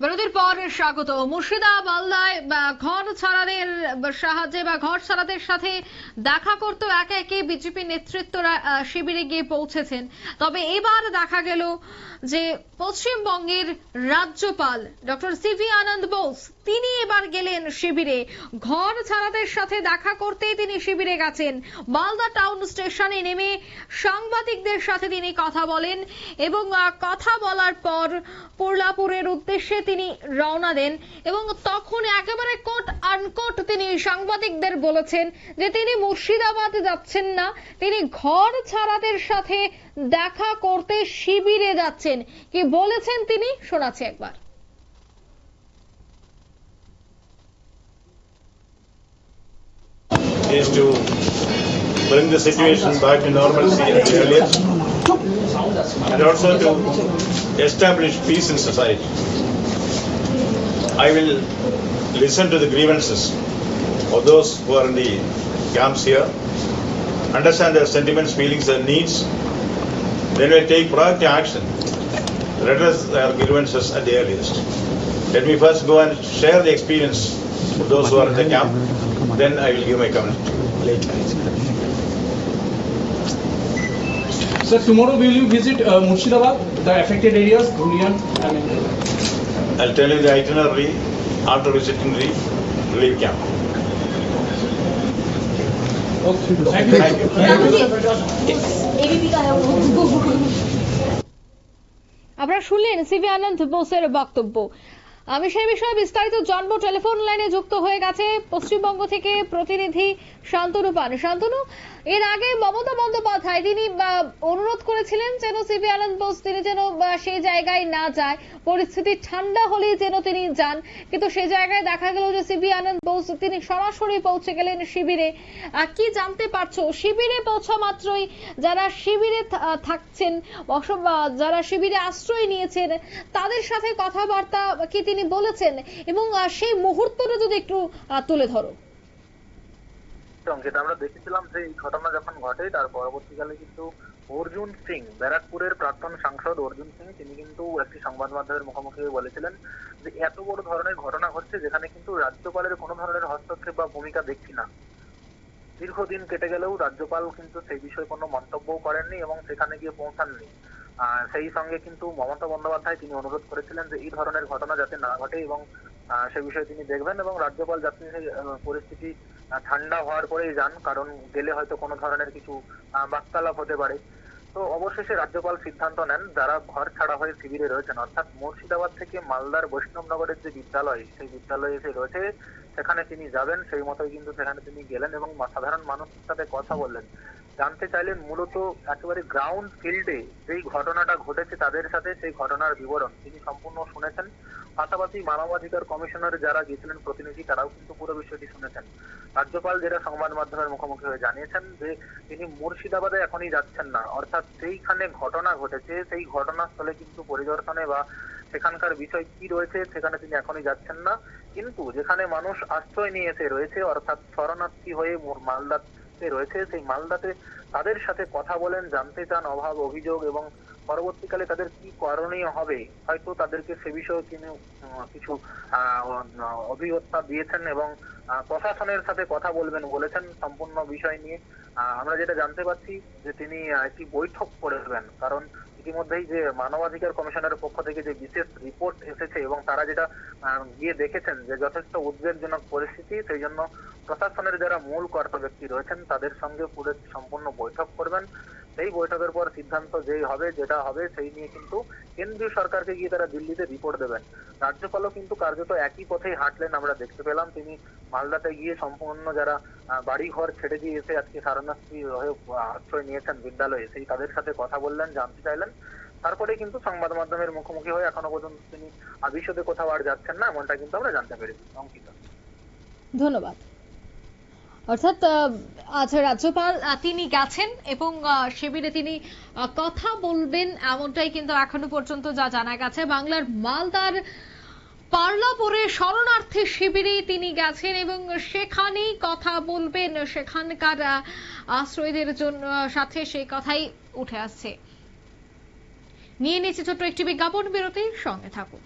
বিরতির পর স্বাগত। মুর্শিদা মালদায় ঘর ছাড়াদের সাহায্যে বা ঘর ছাড়াদের সাথে দেখা করতে একে একে বিজেপি নেতৃত্বরা শিবিরে গিয়ে পৌঁছেছেন। তবে এবার দেখা গেল যে পশ্চিমবঙ্গের রাজ্যপাল ডক্টর সিভি আনন্দ বোস তিনি এবার গেলেন শিবিরে। ঘর ছাড়াদের সাথে দেখা করতে তিনি শিবিরে গেছেন। মালদা টাউন স্টেশনে নেমে সাংবাদিকদের সাথে তিনি কথা বলেন এবং কথা বলার পর পোর্লাপুরের উদ্দেশ্যে তিনি রওনা দেন এবং তখন একেবারে কোট আনকোট তিনি সাংবাদিকদের বলেছেন যে তিনি মুর্শিদাবাদ যাচ্ছেন না, তিনি ঘর ছাড়াদের সাথে দেখা করতে শিবিরে যাচ্ছেন। কি বলেছেন তিনি? শোনাচ্ছি একবার। Is to bring the situation back to normalcy earliest and also to establish peace in society. I will listen to the grievances of those who are in the camps here, understand their sentiments, feelings, and needs, then we'll take proactive action, Let redress their grievances at the earliest. Let me first go and share the experience for those who are in the camp, then I will give my comment later. Sir, tomorrow will you visit uh, Murshidabad, the affected areas, Bhulian? and mean, I'll tell you the itinerary after visiting the relief camp. Okay. Thank you. Anand you. Thank you. আমরা আমি সেই বিষয়ে বিস্তারিত জানব। Telephone লাইনে যুক্ত হয়ে গেছে পশ্চিমবঙ্গ থেকে প্রতিনিধি শান্তনু পান। শান্তনু এর আগে মমতা বন্দ্যোপাধ্যায় তিনি অনুরোধ করেছিলেন যেন সিভি আনন্দ বোস তিনি যেন সেই জায়গায় না যায়। পরিস্থিতি ঠান্ডা হলেই যেন তিনি যান। কিন্তু সেই জায়গায় দেখা গেল যে সিভি আনন্দ বোস তিনি সরাসরি পৌঁছে গেলেন শিবিরে। কি জানতে পারছ? শিবিরে পৌঁছা মাত্রই যারা শিবিরে থাকছেন যারা শিবিরে আশ্রয় নিয়েছেন, তাদের সাথে কথাবার্তা কি তিনি বলেছেন? এবং সেই মুহূর্তটা যদি একটু তুলে ধরো। এবং যেটা আমরা দেখেছিলাম যে এই ঘটনা যখন ঘটে তার পরবর্তীকালে কিন্তু অর্জুন সিং ব্যারাকপুরের প্রাক্তন সাংসদ অর্জুন সিং তিনি কিন্তু একটি সংবাদ মাধ্যমের মুখোমুখি হয়ে বলেছিলেন যে এত বড় ধরনের ঘটনা ঘটছে যেখানে কিন্তু রাজ্যপালের কোনো ধরনের হস্তক্ষেপ বা ভূমিকা দেখছি না। দীর্ঘদিন কেটে গেলেও রাজ্যপাল কিন্তু সেই বিষয়ে কোনো মন্তব্যও করেননি এবং সেখানে গিয়ে পৌঁছাননি। সেই সঙ্গে কিন্তু মমতা বন্দ্যোপাধ্যায় তিনি অনুরোধ করেছিলেন যে এই ধরনের ঘটনা যাতে না ঘটে এবং সে বিষয়ে তিনি দেখবেন এবং রাজ্যপাল যাতে সেই, পরিস্থিতি ঠান্ডা হওয়ার পরেই যান, কারণ গেলে হয়তো কোনো ধরনের কিছু বাক্তালাপ হতে পারে। তো অবশেষে রাজ্যপাল সিদ্ধান্ত নেন, যারা ঘর ছাড়া হয়ে শিবিরে রয়েছেন, অর্থাৎ মুর্শিদাবাদ থেকে মালদার বৈষ্ণবনগরের যে বিদ্যালয়, সেই বিদ্যালয়ে এসে রয়েছে, সেখানে তিনি যাবেন, সেই মতোই কিন্তু সেখানে তিনি গেলেন এবং সাধারণ মানুষের সাথে কথা বললেন। জানতে চাইলেন মূলত একেবারে গ্রাউন্ড ফিল্ডে যেই ঘটনাটা ঘটেছে তাদের সাথে সেই ঘটনার বিবরণ। তিনি সম্পূর্ণ শুনেছেন। পাশাপাশি মানবাধিকার কমিশনের যারা গিয়েছিলেন প্রতিনিধি, তারাও কিন্তু পুরো বিষয়টি শুনেছেন। রাজ্যপাল যেটা সংবাদ মাধ্যমের মুখোমুখি হয়ে জানিয়েছেন যে, তিনি মুর্শিদাবাদে এখনই যাচ্ছেন না। অর্থাৎ সেইখানে ঘটনা ঘটেছে, সেই ঘটনাস্থলে কিন্তু পরিদর্শনে বা সেখানকার বিষয় কি রয়েছে, সেখানে তিনি এখনই যাচ্ছেন না। কিন্তু যেখানে মানুষ আশ্রয় নিয়ে এসে রয়েছে, অর্থাৎ শরণার্থী হয়ে মোর- মালদাতে রয়েছে, সেই মালদাতে তাদের সাথে কথা বলেন, জানতে চান অভাব, অভিযোগ এবং পরবর্তীকালে তাদের কি করণীয় হবে, হয়তো তাদেরকে সে বিষয়ে তিনি কিছু অভিজ্ঞতা দিয়েছেন এবং প্রশাসনের সাথে কথা বলবেন, বলেছেন সম্পূর্ণ বিষয় নিয়ে। আমরা যেটা জানতে পারছি যে তিনি একটি বৈঠক করবেন, কারণ ইতিমধ্যেই যে মানবাধিকার কমিশনের পক্ষ থেকে যে বিশেষ রিপোর্ট এসেছে এবং তারা যেটা গিয়ে দেখেছেন যে যথেষ্ট উদ্বেগজনক পরিস্থিতি, সেই জন্য প্রশাসনের যারা মূল কর্তা ব্যক্তি রয়েছেন তাদের সঙ্গে পুরো সম্পূর্ণ বৈঠক করবেন। সেই বৈঠকের পর সিদ্ধান্ত যেই হবে যেটা হবে সেই নিয়ে কিন্তু কেন্দ্রীয় সরকারকে গিয়ে তারা দিল্লিতে রিপোর্ট দেবেন। রাজ্যপালও কিন্তু কার্যত একই পথেই হাঁটলেন আমরা দেখতে পেলাম। তিনি মালদাতে গিয়ে সম্পূর্ণ যারা বাড়ি ঘর ছেড়ে দিয়ে এসে আজকে শরণার্থী হয়ে আশ্রয় নিয়েছেন বিদ্যালয়ে সেই তাদের সাথে কথা বললেন জানতে চাইলেন। তারপরে কিন্তু সংবাদ মাধ্যমের মুখোমুখি হয়ে এখনও পর্যন্ত তিনি আহ, বিশদে কোথাও আর যাচ্ছেন না এমনটা কিন্তু আমরা জানতে পেরেছি। অঙ্কিতা। ধন্যবাদ। অর্থাৎ আজ রাজ্যপাল তিনি গেছেন এবং শিবিরে তিনি কথা বলবেন এমনটাই কিন্তু এখনও পর্যন্ত যা জানা গেছে। বাংলার মালদার পার্লাপুরে শরণার্থী শিবিরে তিনি গেছেন এবং সেখানেই কথা বলবেন সেখানকার আশ্রয়ীদের জন্য সাথে সেই কথাই উঠে আসছে। নিয়ে নিচ্ছে ছোট্ট একটি বিজ্ঞাপন, বিরতির সঙ্গে থাকুন।